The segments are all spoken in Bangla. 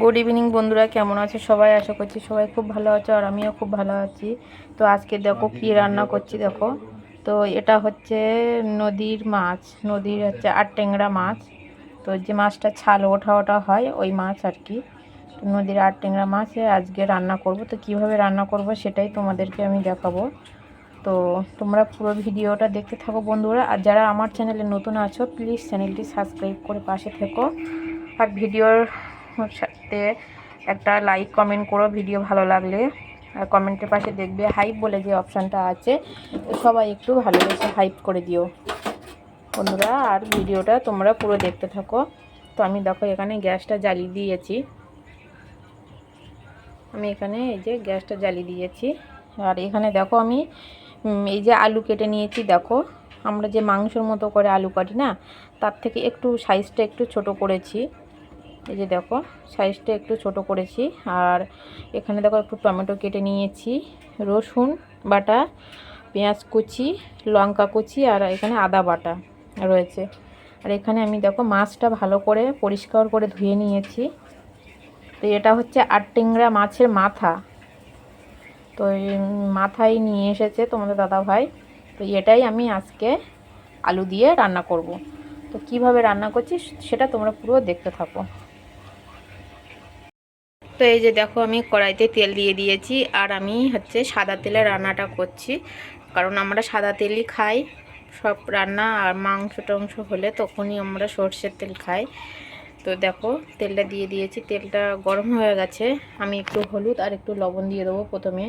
গুড ইভিনিং বন্ধুরা, কেমন আছে? সবাই আশা করছি সবাই খুব ভালো আছে আর আমিও খুব ভালো আছি। তো আজকে দেখো কি রান্না করছি, দেখো। তো এটা হচ্ছে নদীর মাছ, নদীর হচ্ছে আট ট্যাংরা মাছ। তো যে মাছটা ছাল ওঠা ওঠা হয়, ওই মাছ আর কি। তো নদীর আট ট্যাংরা মাছ আজকে রান্না করব। তো কীভাবে রান্না করব সেটাই তোমাদেরকে আমি দেখাবো। তো তোমরা পুরো ভিডিওটা দেখতে থাকো বন্ধুরা। আর যারা আমার চ্যানেলে নতুন আছো, প্লিজ চ্যানেলটি সাবস্ক্রাইব করে পাশে থেকো। আর ভিডিওর সাথে একটা লাইক কমেন্ট করো ভিডিও ভালো লাগলে। আর কমেন্টের পাশে দেখবে হাইপ বলে যে অপশানটা আছে। সবাই একটু ভালোবেসে হাইপ করে দিও। বন্ধুরা, আর ভিডিওটা তোমরা পুরো দেখতে থাকো। তো আমি দেখো, এখানে গ্যাসটা জ্বালিয়ে দিয়েছি। আমি এখানে এই যে গ্যাসটা জ্বালিয়ে দিয়েছি। আর এখানে দেখো আমি এই যে আলু কেটে নিয়েছি, দেখো। আমরা যে মাংসর মতো করে আলু কাটি না, তার থেকে একটু সাইজটা একটু ছোট করেছি। এই যে দেখো সাইজটা একটু ছোট করেছি। আর এখানে দেখো একটু টমেটো কেটে নিয়েছি, রসুন বাটা, পেঁয়াজ কুচি, লঙ্কা কুচি, আর এখানে আদা বাটা রয়েছে। আর এখানে আমি দেখো মাছটা ভালো করে পরিষ্কার করে ধুয়ে নিয়েছি। তো এটা হচ্ছে আট টেংরা মাছের মাথা। তো মাথায় নিয়ে এসেছে তোমাদের দাদা ভাই। তো এটাই আমি আজকে আলু দিয়ে রান্না করব। তো কীভাবে রান্না করছি সেটা তোমরা পুরো দেখতে থাকো। তো এই যে দেখো, আমি কড়াইতে তেল দিয়ে দিয়েছি আর আমি হচ্ছে সাদা তেলে রান্নাটা করছি। কারণ আমরা সাদা তেলই খাই, সব রান্না আর মাংস টাংস হলে তখনই আমরা সর্ষের তেল খাই। তো দেখো, তেলটা দিয়ে দিয়েছি। তেলটা গরম হয়ে গেছে। আমি একটু হলুদ আর একটু লবণ দিয়ে দেবো প্রথমে।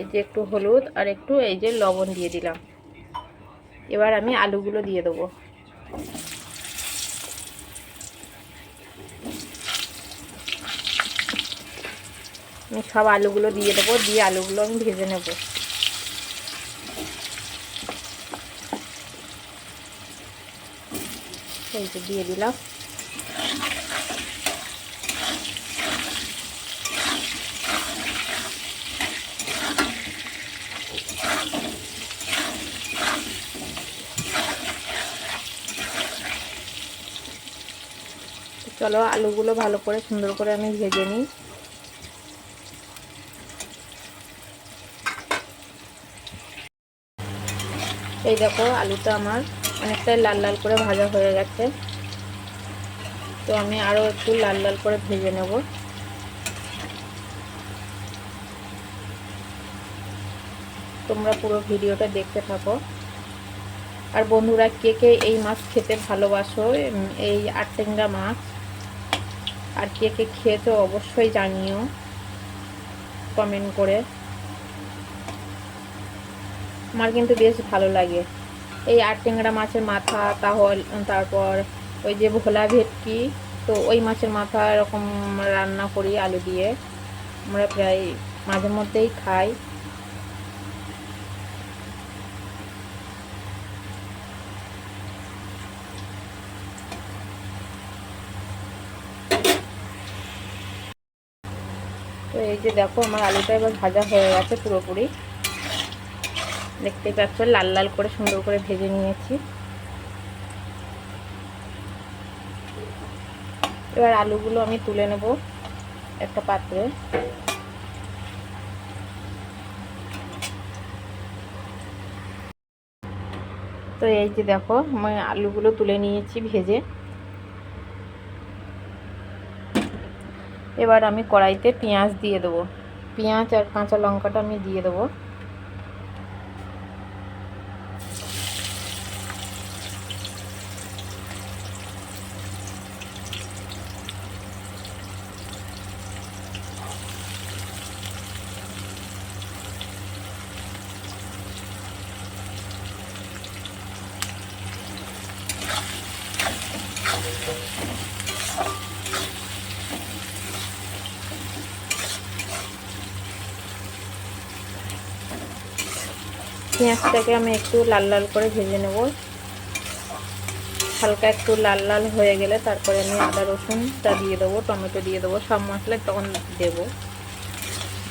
এই যে একটু হলুদ আর একটু এই যে লবণ দিয়ে দিলাম। এবার আমি আলুগুলো দিয়ে দেবো। সব আলুগুলো দিয়ে দেবো দিয়ে আলুগুলো আমি ভেজে নেব। এই যে দিয়ে দিলাম। চলো আলুগুলো ভালো করে সুন্দর করে আমি ভেজে নিই। এই দেখো, আলুটা আমার অনেকটাই লাল লাল করে ভাজা হয়ে গেছে। তো আমি আরও একটু লাল লাল করে ভেজে নেব। তোমরা পুরো ভিডিওটা দেখতে থাকো। আর বন্ধুরা, কে কে এই মাছ খেতে ভালোবাসো, এই আটটেঙ্গা মাছ আর কে কে খেয়েছো অবশ্যই জানিও। কমেন্ট করে। আমার কিন্তু বেশ ভালো লাগে। এই আট ট্যাংরা মাছের মাথা, তাহল, তারপর ওই যে ভোলা ভেটকি, তো ওই মাছের মাথা এরকম রান্না করি আলু দিয়ে। আমরা প্রায় মাঝে মধ্যেই খাই। এই যে দেখো, আমার আলুটা এবার ভাজা হয়ে গেছে পুরোপুরি। দেখতে পাচ্ছ, লাল লাল করে সুন্দর করে ভেজে নিয়েছি। এবার আলুগুলো আমি তুলে নেব একটা পাত্রে। তো এই যে দেখো, আমি আলুগুলো তুলে নিয়েছি ভেজে। এবার আমি কড়াইতে পেঁয়াজ দিয়ে দেবো। পেঁয়াজ আর কাঁচা লঙ্কাটা আমি দিয়ে দেবো। পেঁয়াজটাকে আমি একটু লাল লাল করে ভেজে নেব। হালকা একটু লাল লাল হয়ে গেলে তারপরে আমি আদা, রসুনটা দিয়ে দেবো, টমেটো দিয়ে দেবো, সব মশলা তখন দেবো।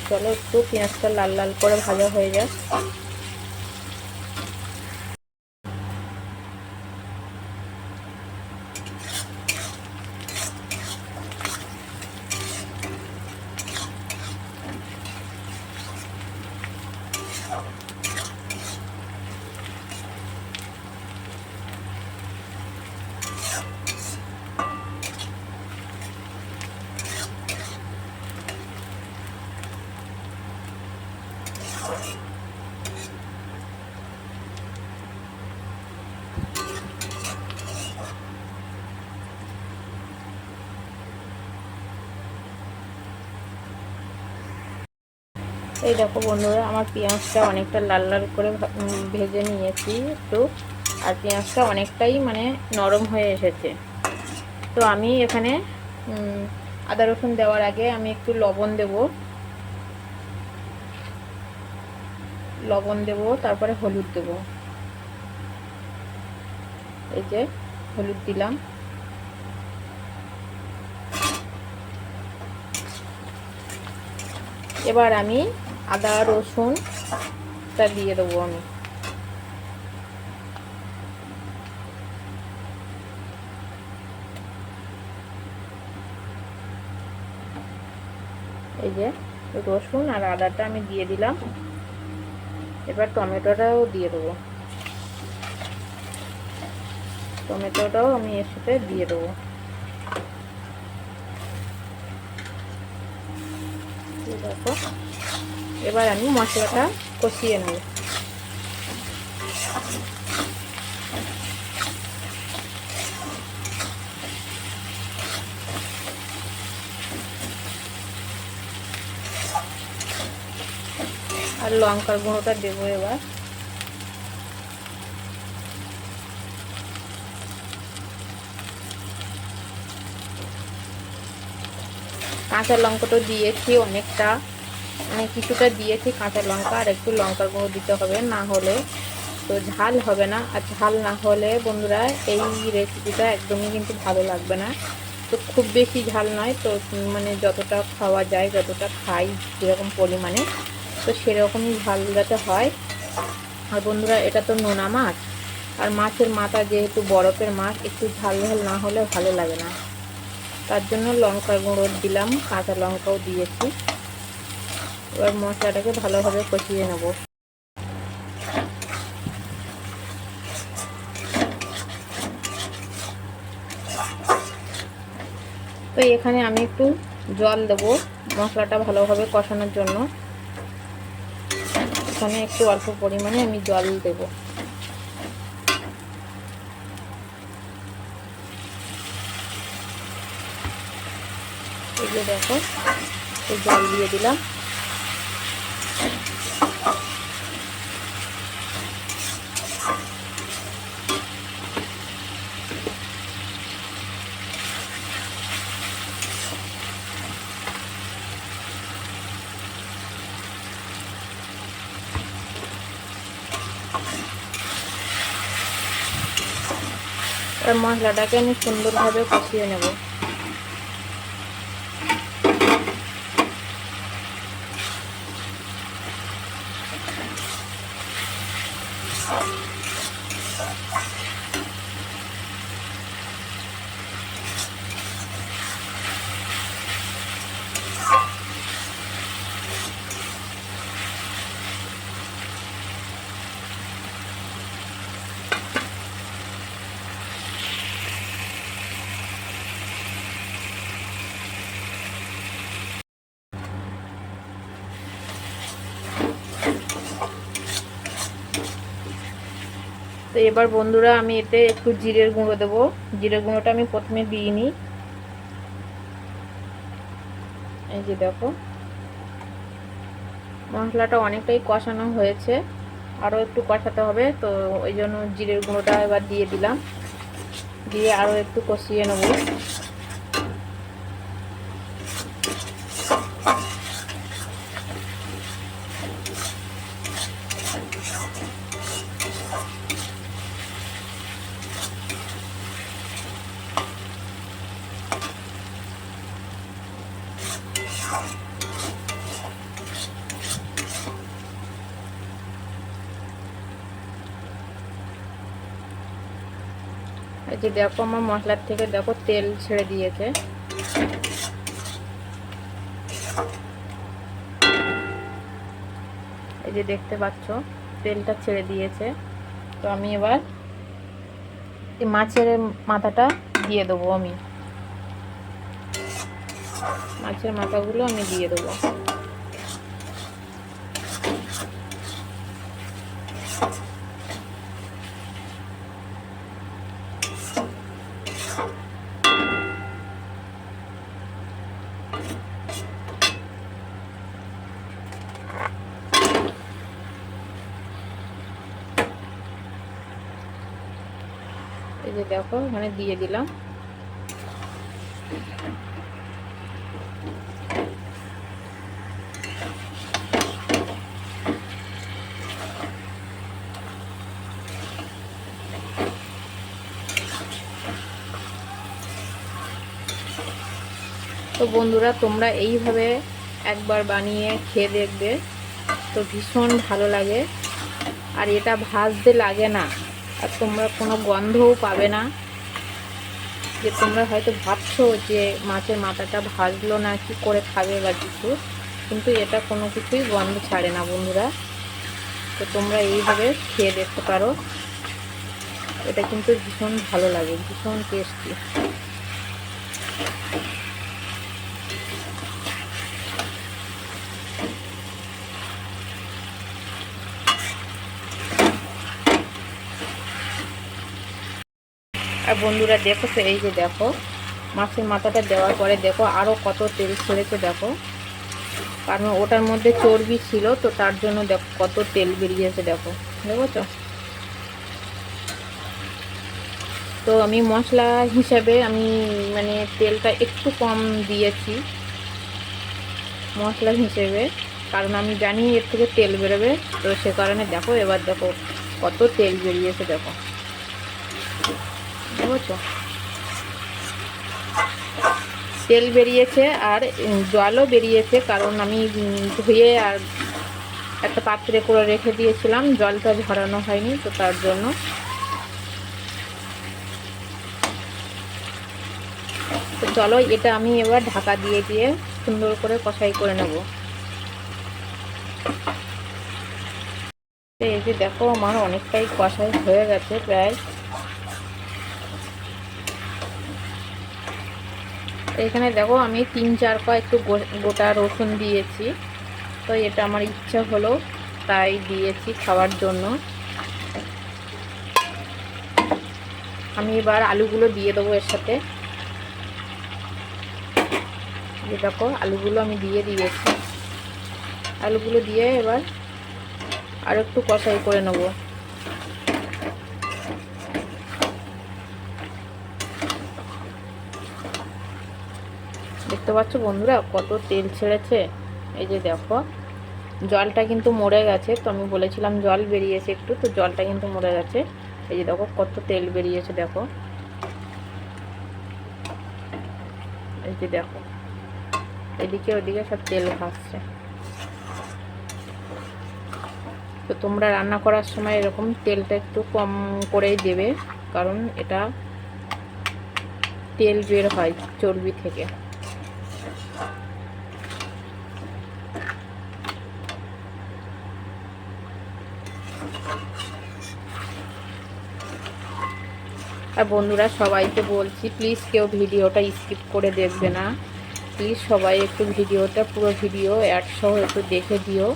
চলো একটু পেঁয়াজটা লাল লাল করে ভাজা হয়ে যায় এই দেখো বন্ধুরা, আমার পেঁয়াজটা অনেকটা লাল লাল করে ভেজে নিয়েছি একটু। আর পেঁয়াজটা অনেকটাই মানে নরম হয়ে এসেছে। তো আমি এখানে আদা রসুন দেওয়ার আগে আমি একটু লবণ দেবো। লবণ দেব, তারপরে হলুদ দেব। এই যে, হলুদ দিলাম। এবার আমি আদা রসুনটা দিয়ে দেবো আমি। এই যে, রসুন আর আদাটা আমি দিয়ে দিলাম। এবার টমেটোটাও দিয়ে দেবো। টমেটোটাও আমি এর সাথে দিয়ে দেবো। এবার আমি মশলাটা কষিয়ে নেব আর লঙ্কার গুঁড়োটা দেবো এবার। কাঁচা লঙ্কাটা দিয়েছি অনেকটা। মানে কিছুটা দিয়েছি কাঁচা লঙ্কা, আর একটু লঙ্কার গুঁড়ো দিতে হবে না হলে। তো ঝাল হবে না, আর ঝাল না হলে বন্ধুরা এই রেসিপিটা একদমই কিন্তু ভালো লাগবে না। তো খুব বেশি ঝাল নয়, তো মানে যতটা খাওয়া যায়, যতটা খাই যেরকম পরিমাণে। তো সেরকমই ভালো যাতে হয়। আর বন্ধুরা, এটা তো নোনা মাছ। আর মাছের মাথা যেহেতু বরফের মাছ, একটু ঝাল ঝাল না হলে ভালো লাগে না। তার জন্য লঙ্কা গুঁড়ো দিলাম, কাঁচা লঙ্কাও দিয়েছি। এবার মশলাটাকে ভালোভাবে কষিয়ে নেব। তো এখানে আমি একটু জল দেবো মশলাটা ভালোভাবে কষানোর জন্য। এখানে একটু অল্প পরিমাণে আমি জল দেব। এই যে দেখো জল দিয়ে দিলাম। এবার মশলাটাকে আমি সুন্দরভাবে কষিয়ে নেব। তো এবার বন্ধুরা আমি এতে একটু জিরের গুঁড়ো দেবো। জিরের গুঁড়োটা আমি প্রথমে দিইনি এই যে দেখো। মশলাটা অনেকটাই কষানো হয়েছে। আরও একটু কষাতে হবে, তো ওই জন্য জিরের গুঁড়োটা এবার দিয়ে দিলাম। দিয়ে আরও একটু কষিয়ে নেব। যে দেখো আমার মশলার থেকে দেখো তেল ছেড়ে দিয়েছে। এই যে দেখতে পাচ্ছ, তেলটা ছেড়ে দিয়েছে। তো আমি এবার এই মাছের মাথাটা দিয়ে দেবো আমি। মাছের মাথাগুলো আমি দিয়ে দেবো। দেখো এখানে দিয়ে দিলাম। তো বন্ধুরা, তোমরা এইভাবে একবার বানিয়ে খেয়ে দেখবে। তো ভীষণ ভালো লাগে। আর এটা ভাজতে লাগে না। আর তোমরা কোনো গন্ধও পাবে না। যে তোমরা হয়তো ভাবছ যে মাছের মাথাটা ভাজলো না, কি করে খাবে বা কিছু, কিন্তু এটা কোনো কিছুই গন্ধ ছাড়ে না বন্ধুরা। তো তোমরা এইভাবে খেয়ে দেখতে পারো। এটা কিন্তু ভীষণ ভালো লাগে, ভীষণ টেস্টি বন্ধুরা, দেখো তো এই যে দেখো, মাছের মাথাটা দেওয়ার পরে দেখো আরও কত তেল ছেড়েছে, দেখো। কারণ ওটার মধ্যে চর্বি ছিল, তো তার জন্য দেখো কত তেল বেরিয়েছে, দেখো। দেখো তো আমি মশলা হিসাবে আমি মানে তেলটা একটু কম দিয়েছি, মশলা হিসেবে। কারণ আমি জানি এর থেকে তেল বেরোবে, তো সে কারণে দেখো, এবার দেখো কত তেল বেরিয়েছে, দেখো। বুঝছ? তেল বেরিয়েছে আর জলও বেরিয়েছে, কারণ আমি ধুয়ে আর একটা পাত্রে করে রেখে দিয়েছিলাম, জলটা ঝরানো হয়নি, তো তার জন্য। তো চলো, এটা আমি এবার ঢাকা দিয়ে দিয়ে সুন্দর করে কষাই করে নেব। এই যে দেখো, আমার অনেকটাই কষাই হয়ে গেছে, প্রায়। এখানে দেখো আমি তিন চার পা একটু গোটা রসুন দিয়েছি। তো এটা আমার ইচ্ছা হলো, তাই দিয়েছি খাওয়ার জন্য। আমি এবার আলুগুলো দিয়ে দেবো এর সাথে। দেখো, আলুগুলো আমি দিয়ে দিয়েছি। আলুগুলো দিয়ে এবার আর একটু কষাই করে নেব। দেখতে পাচ্ছ বন্ধুরা, কত তেল ছেড়েছে। এই যে দেখো, জলটা কিন্তু মরে গেছে। তো আমি বলেছিলাম জল বেরিয়েছে একটু, তো জলটা কিন্তু মরে গেছে। এই যে দেখো, কত তেল বেরিয়েছে, দেখো। এই যে দেখো, এদিকে ওদিকে সব তেল ভাসছে। তো তোমরা রান্না করার সময় এরকম তেলটা একটু কম করেই দেবে, কারণ এটা তেল বের হয় চর্বি থেকে। আর বন্ধুরা, সবাইকে বলছি প্লিজ কেউ ভিডিওটা স্কিপ করে দেখবে না। প্লিজ সবাই একটু ভিডিওটা, পুরো ভিডিও অ্যাডসহ একটু দেখে দিও।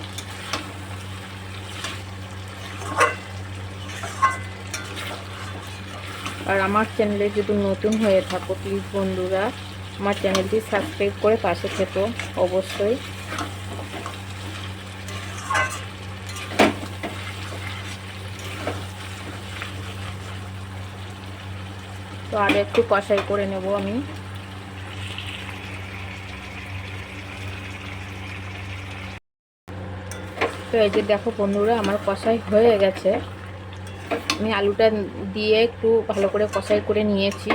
আর আমার চ্যানেলে যদি নতুন হয়ে থাকো প্লিজ বন্ধুরা, আমার চ্যানেলটি সাবস্ক্রাইব করে পাশে থেকো, অবশ্যই। তো আর একটু কষাই করে নেব আমি। তো এই যে দেখো বন্ধুরা, আমার কষাই হয়ে গেছে। আমি আলুটা দিয়ে একটু ভালো করে কষাই করে নিয়েছি।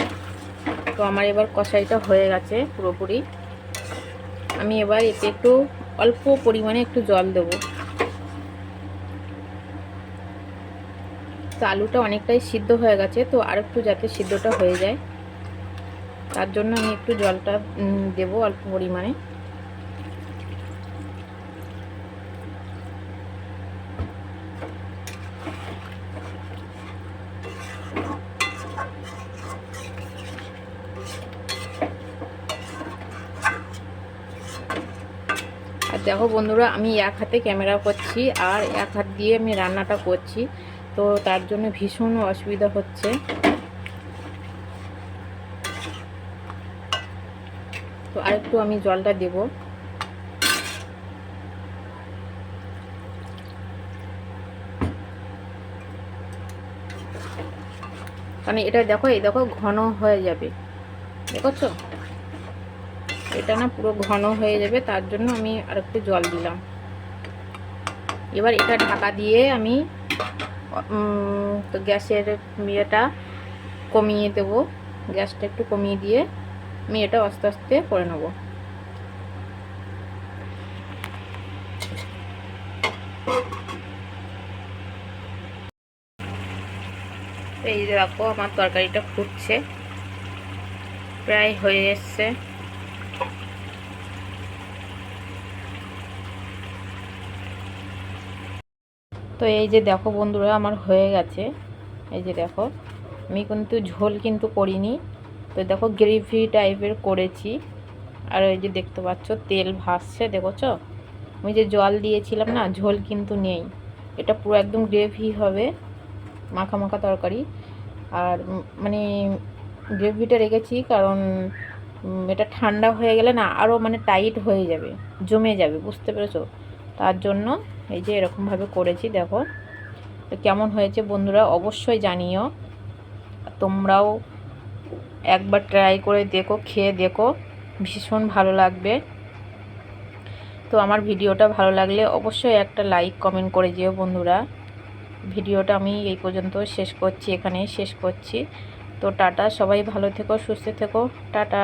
তো আমার এবার কষাইটা হয়ে গেছে পুরোপুরি। আমি এবার এতে একটু অল্প পরিমাণে একটু জল দেবো। তো আলুটা অনেকটাই সিদ্ধ হয়ে গেছে, তো আর একটু যাতে সিদ্ধটা হয়ে যায়। তার জন্য আমি একটু জলটা দেবো অল্প পরিমাণে। দেখো বন্ধুরা, আমি এক হাতে ক্যামেরা করছি আর এক হাত দিয়ে আমি রান্নাটা করছি। তো তার জন্য ভীষণ অসুবিধা হচ্ছে। তো আরেকটু আমি জলটা দেব। কারণ এটা দেখো, এই দেখো ঘন হয়ে যাবে। দেখছ? এটা না পুরো ঘন হয়ে যাবে, তার জন্য আমি আর একটু জল দিলাম। এবার এটা ঢাকা দিয়ে আমি তো গ্যাসের ইয়েটা কমিয়ে দেবো। গ্যাসটা একটু কমিয়ে দিয়ে আমি এটা আস্তে আস্তে করে নেব। এই দেখো, আমার তরকারিটা ফুটছে। প্রায় হয়ে এসছে। তো এই যে দেখো বন্ধুরা, আমার হয়ে গেছে। এই যে দেখো, আমি কিন্তু ঝোল কিন্তু করিনি। তো দেখো, গ্রেভি টাইপের করেছি। আর এই যে দেখতে পাচ্ছ, তেল ভাসছে, দেখেছ? আমি যে জল দিয়েছিলাম না, ঝোল কিন্তু নেই। এটা পুরো একদম গ্রেভি হবে, মাখা মাখা তরকারি। আর মানে গ্রেভিটা রেখেছি কারণ এটা ঠান্ডা হয়ে গেলে না আরও মানে টাইট হয়ে যাবে, জমে যাবে, বুঝতে পেরেছ? তার জন্য এই যে এরকমভাবে করেছি, দেখো। তো কেমন হয়েছে বন্ধুরা, অবশ্যই জানিও। তোমরাও একবার ট্রাই করে দেখো, খেয়ে দেখো। ভীষণ ভালো লাগবে। তো আমার ভিডিওটা ভালো লাগলে অবশ্যই একটা লাইক কমেন্ট করে যেও বন্ধুরা। ভিডিওটা আমি এই পর্যন্ত শেষ করছি, এখানেই শেষ করছি। তো টাটা, সবাই ভালো থেকো, সুস্থ থেকো। টাটা।